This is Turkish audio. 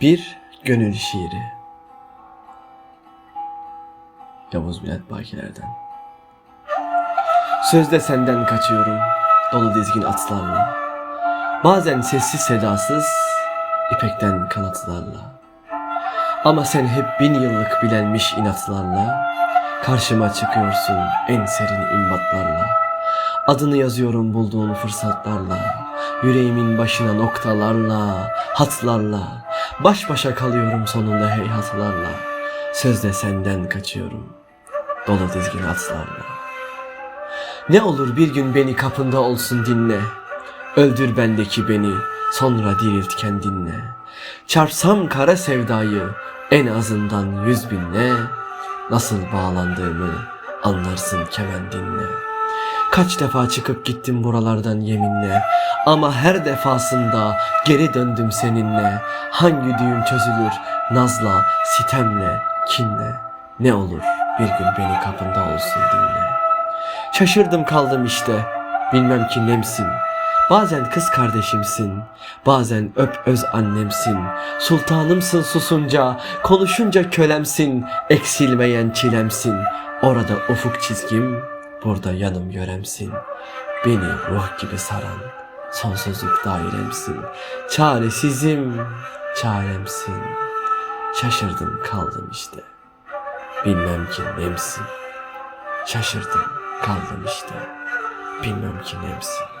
Bir gönül şiiri. Yavuz Bülent Bakiler'den. Sözde senden kaçıyorum, dolu dizgin atlarla. Bazen sessiz sedasız, ipekten kanatlarla. Ama sen hep bin yıllık bilenmiş inatlarla, karşıma çıkıyorsun en serin imbatlarla. Adını yazıyorum bulduğun fırsatlarla, yüreğimin başına noktalarla, hatlarla, baş başa kalıyorum sonunda heyhatlarla. Sözde senden kaçıyorum, dolu dizgin atlarla. Ne olur bir gün beni kapında olsun dinle. Öldür bendeki beni, sonra dirilt kendinle. Çarpsam kara sevdayı, en azından yüz binle. Nasıl bağlandığımı anlarsın kemendinle. Kaç defa çıkıp gittim buralardan yeminle. Ama her defasında geri döndüm seninle. Hangi düğüm çözülür nazla, sitemle, kinle. Ne olur bir gün beni kapında olsun dinle. Şaşırdım kaldım işte. Bilmem ki nemsin. Bazen kız kardeşimsin. Bazen öp öz annemsin. Sultanımsın susunca. Konuşunca kölemsin. Eksilmeyen çilemsin. Orada ufuk çizgim. Burada yanım yöremsin. Beni ruh gibi saran. Sonsuzluk dairemsin. Çaresizim. Çaremsin. Şaşırdım kaldım işte. Bilmem ki nemsin. Şaşırdım kaldım işte. Bilmem ki nemsin.